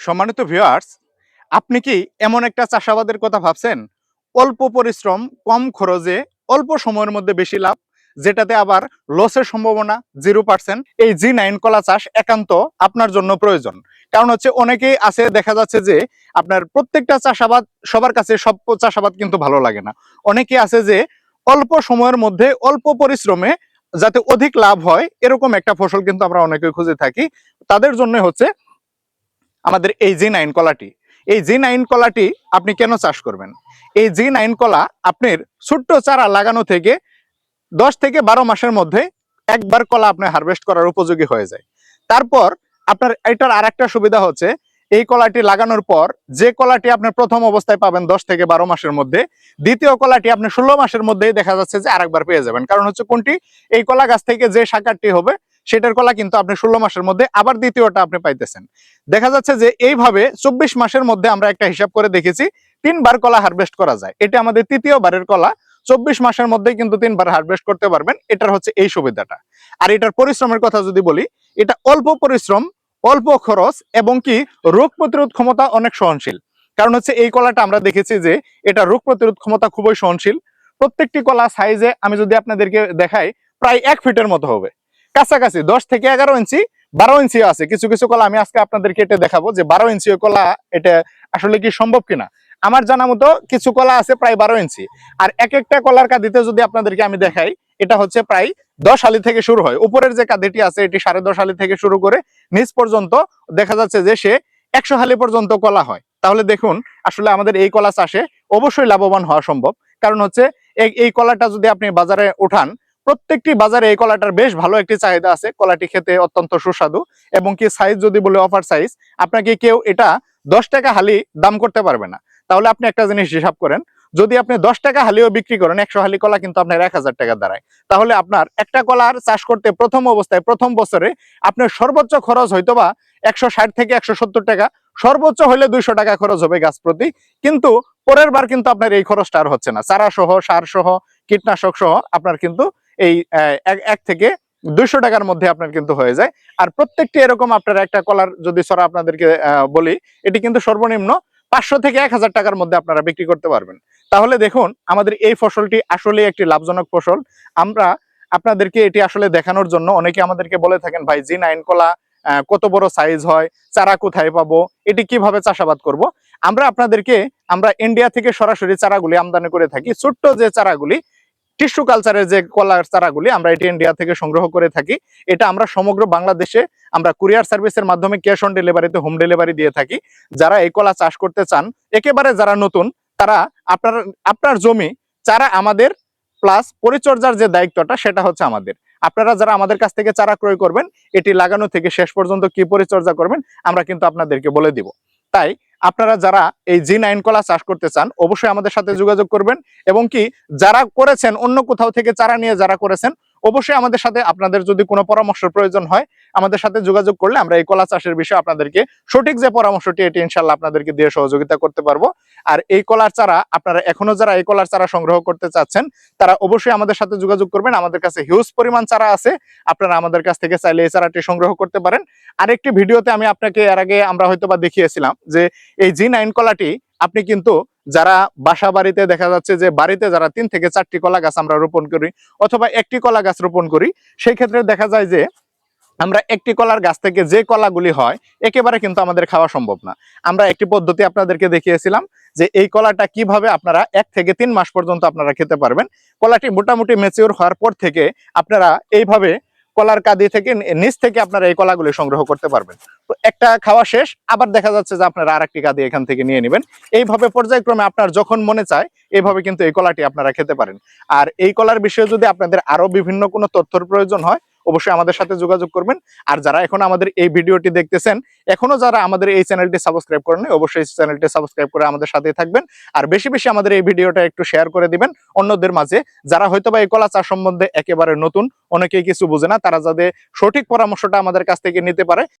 সম্মানিত ভিউয়ার্স আপনি কি এমন একটা চাষাবাদের কথা ভাবছেন? অল্প পরিশ্রম, কম খরচে, অল্প সময়ের মধ্যে বেশি লাভ, যেটাতে আবার লসের সম্ভাবনা জিরো পার্সেন্ট এই জি নাইন কলা চাষ একান্ত আপনার জন্য প্রয়োজন। কারণ হচ্ছে অনেকেই আছে, দেখা যাচ্ছে যে আপনার প্রত্যেকটা চাষাবাদ, সবার কাছে সব চাষাবাদ কিন্তু ভালো লাগে না। অনেকে আছে যে অল্প সময়ের মধ্যে, অল্প পরিশ্রমে যাতে অধিক লাভ হয়, এরকম একটা ফসল কিন্তু আমরা অনেকে খুঁজে থাকি। তাদের জন্য হচ্ছে আমাদের এই জি নাইন কলাটি। এই জি নাইন কলাটি আপনি কেন চাষ করবেন? এই জি নাইন কলা আপনার ছোট্ট চারা লাগানো থেকে দশ থেকে বারো মাসের মধ্যে একবার কলা আপনি হারভেস্ট করার উপযোগী হয়ে যায়। তারপর আপনার এটার আর একটা সুবিধা হচ্ছে, এই কলাটি লাগানোর পর যে কলাটি আপনি প্রথম অবস্থায় পাবেন দশ থেকে বারো মাসের মধ্যে, দ্বিতীয় কলাটি আপনি ষোলো মাসের মধ্যেই দেখা যাচ্ছে যে আরেকবার পেয়ে যাবেন। কারণ হচ্ছে কোনটি? এই কলা গাছ থেকে যে শাকারটি হবে সেটার কলা কিন্তু আপনি ষোলো মাসের মধ্যে আবার দ্বিতীয়টা আপনি পাইতেছেন। দেখা যাচ্ছে যে এইভাবে চব্বিশ মাসের মধ্যে আমরা একটা হিসাব করে দেখেছি, তিনবার কলা হারভেস্ট করা যায়। এটা আমাদের তৃতীয়বারের কলা। চব্বিশ মাসের মধ্যেই কিন্তু তিনবার হারভেস্ট করতে পারবেন। এটার হচ্ছে এই সুবিধাটা। আর এটার পরিশ্রমের কথা যদি বলি, এটা অল্প পরিশ্রম, অল্প খরচ এবং কি রোগ প্রতিরোধ ক্ষমতা অনেক সহনশীল। কারণ হচ্ছে এই কলাটা আমরা দেখেছি যে এটা রোগ প্রতিরোধ ক্ষমতা খুবই সহনশীল। প্রত্যেকটি কলা সাইজে আমি যদি আপনাদেরকে দেখাই, প্রায় এক ফিটের মতো হবে। কাছাকাছি, দশ থেকে এগারো ইঞ্চি, বারো ইঞ্চিও আছে। কিছু কিছু কলা আমি আজকে আপনাদেরকে এটা দেখাবো যে বারো ইঞ্চিও কলা এটা আসলে কি সম্ভব কিনা। আমার জানা মতো কিছু কলা আছে প্রায় বারো ইঞ্চি। আর এক একটা কলার কাঁদিতে যদি আপনাদেরকে আমি দেখাই, এটা হচ্ছে প্রায় দশ হালি থেকে শুরু হয়। উপরের যে কাঁদিটি আছে, এটি সাড়ে দশ হালি থেকে শুরু করে নিচ পর্যন্ত দেখা যাচ্ছে যে সে একশো হালি পর্যন্ত কলা হয়। তাহলে দেখুন, আসলে আমাদের এই কলা চাষে অবশ্যই লাভবান হওয়া সম্ভব। কারণ হচ্ছে এই কলাটা যদি আপনি বাজারে ওঠান প্রত্যেকটি বাজারে এই কলাটার বেশ ভালো একটি চাহিদা আছে। কলাটি খেতে অত্যন্ত সুস্বাদু এবং কি সাইজ যদি বলে অফার সাইজ আপনাকে কেউ এটা দশ টাকা হালি দাম করতে পারবে না। তাহলে আপনি একটা জিনিস হিসাব করেন, যদি আপনি দশ টাকা হালিও বিক্রি করেন, একশো হালি কলা কিন্তু আপনার এক হাজার টাকা দাঁড়ায়। তাহলে আপনার একটা কলার চাষ করতে প্রথম অবস্থায়, প্রথম বছরে আপনার সর্বোচ্চ খরচ হয়তো বা একশো ষাট থেকে একশো সত্তর টাকা, সর্বোচ্চ হলে দুইশো টাকা খরচ হবে গাছ প্রতি। কিন্তু পরের বার কিন্তু আপনার এই খরচটা আর হচ্ছে না। চারা সহ সার সহ কীটনাশক সহ আপনার কিন্তু এই এক- থেকে দুইশো টাকার মধ্যে আপনার কিন্তু হয়ে যায়। আর প্রত্যেকটি এরকম আপনার একটা কলার যদি সরা আপনাদেরকে বলি, এটি কিন্তু সর্বনিম্ন পাঁচশো থেকে এক হাজার টাকার মধ্যে আপনারা বিক্রি করতে পারবেন। তাহলে দেখুন, আমাদের এই ফসলটি আসলে একটি লাভজনক ফসল। আমরা আপনাদেরকে এটি আসলে দেখানোর জন্য অনেকে আমাদেরকে বলে থাকেন, ভাই, জি নাইন কলা কত বড় সাইজ হয়, চারা কোথায় পাবো, এটি কীভাবে চাষাবাদ করব? আমরা আপনাদেরকে, আমরা ইন্ডিয়া থেকে সরাসরি চারাগুলি আমদানি করে থাকি। ছোট্ট যে চারাগুলি টিস্যু কালচারের যে কলার চারাগুলি আমরা এটি ইন্ডিয়া থেকে সংগ্রহ করে থাকি, এটা আমরা সমগ্র বাংলাদেশে আমরা কুরিয়ার সার্ভিসের মাধ্যমে ক্যাশ অন ডেলিভারিতে, হোম ডেলিভারি দিয়ে থাকি। যারা এই কলা চাষ করতে চান, একেবারে যারা নতুন, তারা আপনার আপনার জমি, চারা আমাদের প্লাস পরিচর্যার যে দায়িত্বটা, সেটা হচ্ছে আমাদের। আপনারা যারা আমাদের কাছ থেকে চারা ক্রয় করবেন, এটি লাগানো থেকে শেষ পর্যন্ত কি পরিচর্যা করবেন, আমরা কিন্তু আপনাদেরকে বলে দিব। তাই আপনারা যারা এই জি নাইন কলা চাষ করতে চান, অবশ্যই আমাদের সাথে যোগাযোগ করবেন এবং কি যারা করেছেন, অন্য কোথাও থেকে চারা নিয়ে যারা করেছেন, অবশ্যই আমাদের সাথে আপনাদের যদি কোনো পরামর্শের প্রয়োজন হয়, আমাদের সাথে যোগাযোগ করলে আমরা এই কলা চাষের বিষয়ে আপনাদেরকে সঠিক যে পরামর্শটি, এটি ইনশাল্লাহ আপনাদেরকে দিয়ে সহযোগিতা করতে পারব। আর এই কলার চারা আপনারা এখনও যারা এই কলার চারা সংগ্রহ করতে চাচ্ছেন, তারা অবশ্যই আমাদের সাথে যোগাযোগ করবেন। আমাদের কাছে হিউজ পরিমাণ চারা আছে। আপনারা আমাদের কাছ থেকে চাইলে এই চারাটি সংগ্রহ করতে পারেন। আরেকটি ভিডিওতে আমি আপনাকে এর আগে আমরা হয়তোবা দেখিয়েছিলাম যে এই জি নাইন কলাটি আপনি কিন্তু যারা বাসা বাড়িতে দেখা যাচ্ছে যে বাড়িতে যারা তিন থেকে চারটি কলা গাছ আমরা রোপণ করি অথবা একটি কলা গাছ রোপণ করি, সেই ক্ষেত্রে দেখা যায় যে আমরা একটি কলার গাছ থেকে যে কলাগুলি হয়, একেবারে কিন্তু আমাদের খাওয়া সম্ভব না। আমরা একটি পদ্ধতি আপনাদেরকে দেখিয়েছিলাম। যে এই কলাটা কীভাবে আপনারা এক থেকে তিন মাস পর্যন্ত আপনারা খেতে পারবেন। কলাটি মোটামুটি ম্যাচিওর হওয়ার পর থেকে আপনারা এইভাবে কলার কাদি থেকে নিচ থেকে আপনারা এই কলাগুলি সংগ্রহ করতে পারবেন। তো একটা খাওয়া শেষ, আবার দেখা যাচ্ছে যে আপনারা আরেকটি কাদি এখান থেকে নিয়ে নেবেন। এইভাবে পর্যায়ক্রমে আপনার যখন মনে চায়, এইভাবে কিন্তু এই কলাটি আপনারা খেতে পারেন। আর এই কলার বিষয়ে যদি আপনাদের আরও বিভিন্ন কোনো তথ্যর প্রয়োজন হয় অবশ্যই আমাদের সাথে যোগাযোগ করবেন। আর যারা এখন আমাদের এই ভিডিওটি দেখতেছেন, এখনও যারা আমাদের এই চ্যানেলটি সাবস্ক্রাইব করেন অবশ্যই চ্যানেলটি সাবস্ক্রাইব করে আমাদের সাথেই থাকবেন। আর বেশি বেশি আমাদের এই ভিডিওটা একটু শেয়ার করে দিবেন। অন্যদের মাঝে যারা হয়তো বা এই কলা চাষ সম্বন্ধে একেবারে নতুন, অনেকেই কিছু বুঝে না, তারা যাদের সঠিক পরামর্শটা আমাদের কাছ থেকে নিতে পারে।